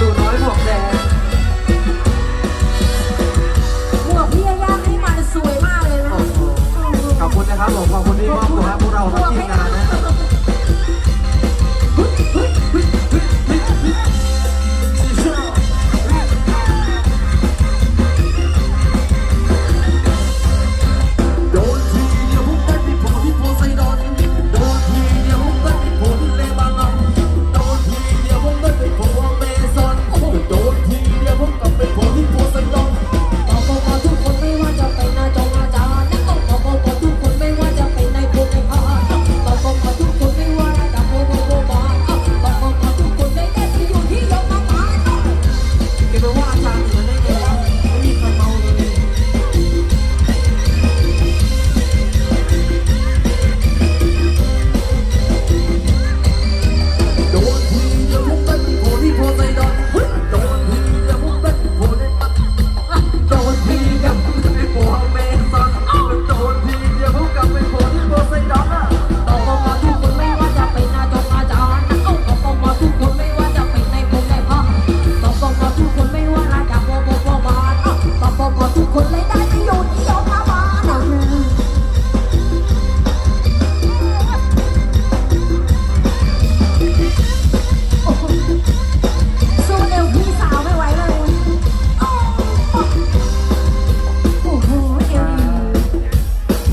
ดูน้อยหกแดงหวกพี่ย่าให้มัสวยมากเลยขอบคุณนะครับผมขอบคุณที่มอบตัวให้พวกเราทั้ทีมงาน